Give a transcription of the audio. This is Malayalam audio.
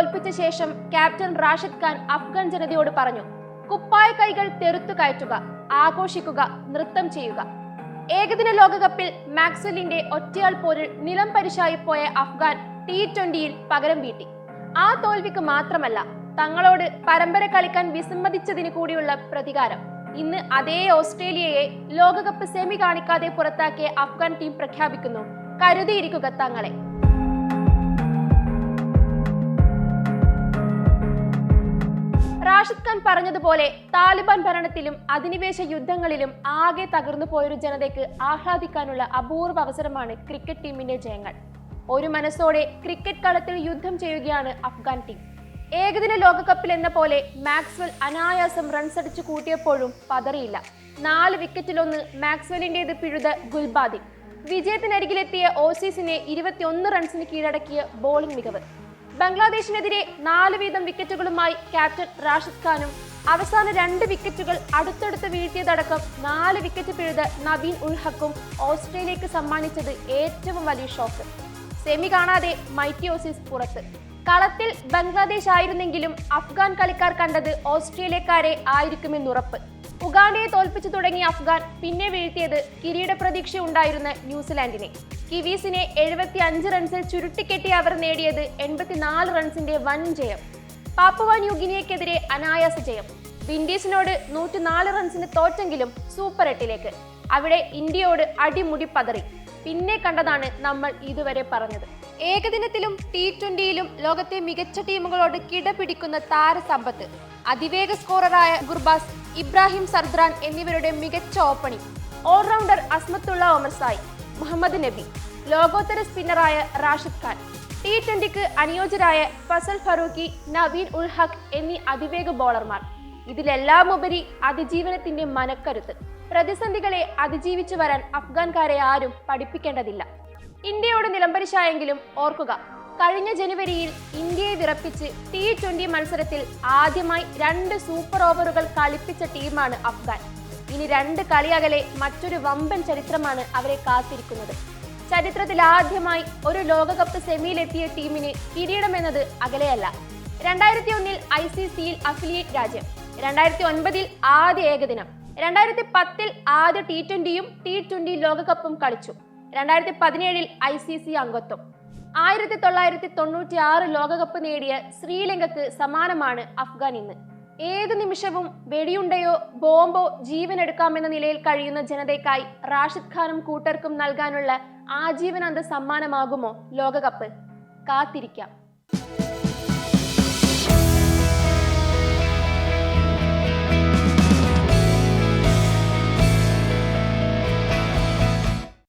തോൽപ്പിച്ച ശേഷം ക്യാപ്റ്റൻ റാഷിദ് ഖാൻ അഫ്ഗാൻ ജനതയോട് പറഞ്ഞു കുപ്പായ കൈകൾ തെറുത്തു കയറ്റുക ആഘോഷിക്കുക നൃത്തം ചെയ്യുക. ഏകദിന ലോകകപ്പിൽ മാക്സലിന്റെ ഒറ്റയാൾ പോരിൽ നിലം പരിശായി പോയ അഫ്ഗാൻ ടി ട്വന്റിയിൽ പകരം വീട്ടി. ആ തോൽവിക്ക് മാത്രമല്ല തങ്ങളോട് പരമ്പര കളിക്കാൻ വിസമ്മതിച്ചതിന് കൂടിയുള്ള പ്രതികാരം. ഇന്ന് അതേ ഓസ്ട്രേലിയയെ ലോകകപ്പ് സെമി കാണിക്കാതെ പുറത്താക്കിയ അഫ്ഗാൻ ടീം പ്രഖ്യാപിക്കുന്നു കരുതിയിരിക്കുക തങ്ങളെ. റാഷിദ് ഖാൻ പറഞ്ഞതുപോലെ താലിബാൻ ഭരണത്തിലും അധിനിവേശ യുദ്ധങ്ങളിലും ആകെ തകർന്നു പോയൊരു ജനതയ്ക്ക് ആഹ്ലാദിക്കാനുള്ള അപൂർവ അവസരമാണ് ക്രിക്കറ്റ് ടീമിന്റെ ജയങ്ങൾ. ഒരു മനസ്സോടെ ക്രിക്കറ്റ് കളത്തിൽ യുദ്ധം ചെയ്യുകയാണ് അഫ്ഗാൻ ടീം. ഏകദിന ലോകകപ്പിൽ എന്ന പോലെ മാക്സ്വെൽ അനായാസം റൺസ് അടിച്ചു കൂട്ടിയപ്പോഴും പതറിയില്ല. നാല് വിക്കറ്റിലൊന്ന് മാക്സ്വെല്ലിന്റേത് പിഴുത ഗുൽബാദി വിജയത്തിനരികിലെത്തിയ ഓസീസിനെ ഇരുപത്തിയൊന്ന് റൺസിന് കീഴടക്കിയ ബോളിംഗ് മികവ്. ബംഗ്ലാദേശിനെതിരെ നാല് വീതം വിക്കറ്റുകളുമായി ക്യാപ്റ്റൻ റാഷിദ് ഖാനും അവസാന രണ്ട് വിക്കറ്റുകൾ അടുത്തടുത്ത് വീഴ്ത്തിയതടക്കം നാല് വിക്കറ്റ് പിഴുത് നബീൻ ഉൽഹക്കും ഓസ്ട്രേലിയക്ക് സമ്മാനിച്ചത് ഏറ്റവും വലിയ ഷോക്ക്. സെമി കാണാതെ മൈറ്റി ഓസീസ് പുറത്ത്. കളത്തിൽ ബംഗ്ലാദേശ് ആയിരുന്നെങ്കിലും അഫ്ഗാൻ കളിക്കാർ കണ്ടത് ഓസ്ട്രേലിയക്കാരെ ആയിരിക്കുമെന്നുറപ്പ് ഉഗാണ്ടയെ തോൽപ്പിച്ചു തുടങ്ങിയ അഫ്ഗാൻ പിന്നെ വീഴ്ത്തിയത് കിരീട പ്രതീക്ഷ ഉണ്ടായിരുന്ന ന്യൂസിലാൻഡിനെ. കിവീസിനെ എഴുപത്തി അഞ്ച് റൺസിൽ ചുരുട്ടിക്കെട്ടി അവർ നേടിയത് എൺപത്തിനാല് റൺസിന്റെ വൻ ജയം പാപ്പുവ ന്യൂഗിനിയക്കെതിരെ അനായാസ ജയം. വിൻഡീസിനോട് നൂറ്റിനാല് റൺസിന് തോറ്റെങ്കിലും സൂപ്പർ എട്ടിലേക്ക്. അവിടെ ഇന്ത്യയോട് അടിമുടി പതറി. പിന്നെ കണ്ടതാണ് നമ്മൾ ഇതുവരെ പറഞ്ഞത്. ഏകദിനത്തിലും ടി ട്വന്റിയിലും ലോകത്തെ മികച്ച ടീമുകളോട് കിടപിടിക്കുന്ന താരസമ്പത്ത്. അതിവേഗ സ്കോററായ ഗുർബാസ് ഇബ്രാഹിം സർദ്രാൻ എന്നിവരുടെ മികച്ച ഓപ്പണിംഗ്. ഓൾറൗണ്ടർ അസ്മത്തുള്ള ഒമർസായി. മുഹമ്മദ് നബി ലോകോത്തര സ്പിന്നറായ റാഷിദ് ഖാൻ ടി ട്വന്റിക്ക് അനുയോജ്യരായ ഫസൽ ഫറൂഖി നവീൻ ഉൽ ഹഖ് എന്നീ അതിവേഗ ബോളർമാർ ഇതിലെല്ലാം ഉപരി അതിജീവനത്തിന്റെ മനക്കരുത്ത്. പ്രതിസന്ധികളെ അതിജീവിച്ചു വരാൻ അഫ്ഗാൻകാരെ ആരും പഠിപ്പിക്കേണ്ടതില്ല. ഇന്ത്യയോട് നിലംപരിശായെങ്കിലും ഓർക്കുക കഴിഞ്ഞ ജനുവരിയിൽ ഇന്ത്യയെ വിറപ്പിച്ച് ടി ട്വന്റി മത്സരത്തിൽ ആദ്യമായി രണ്ട് സൂപ്പർ ഓവറുകൾ കളിപ്പിച്ച ടീമാണ് അഫ്ഗാൻ. ഇനി രണ്ട് കളിയകലെ മറ്റൊരു വമ്പൻ ചരിത്രമാണ് അവരെ കാത്തിരിക്കുന്നത്. ചരിത്രത്തിൽ ആദ്യമായി ഒരു ലോകകപ്പ് സെമിയിലെത്തിയ ടീമിന് കിരീടമെന്നത് അകലെയല്ല. രണ്ടായിരത്തി ഒന്നിൽ ഐ സി സിയിൽ അഫിലിയേറ്റ് രാജ്യം. രണ്ടായിരത്തി ഒൻപതിൽ ആദ്യ ഏകദിനം. രണ്ടായിരത്തി പത്തിൽ ആദ്യ ടി ട്വന്റിയും ടി ട്വന്റി ലോകകപ്പും കളിച്ചു. രണ്ടായിരത്തി പതിനേഴിൽ ഐ സി സി അംഗത്വം. ആയിരത്തി തൊള്ളായിരത്തി തൊണ്ണൂറ്റി ആറ് ലോകകപ്പ് നേടിയ ശ്രീലങ്കക്ക് സമാനമാണ് അഫ്ഗാൻ ഇന്ന്. ഏത് നിമിഷവും വെടിയുണ്ടയോ ബോംബോ ജീവനെടുക്കാമെന്ന നിലയിൽ കഴിയുന്ന ജനതയ്ക്കായി റാഷിദ് ഖാനും കൂട്ടർക്കും നൽകാനുള്ള ആജീവനാന്ത സമ്മാനമാകുമോ ലോകകപ്പ്? കാത്തിരിക്കാം.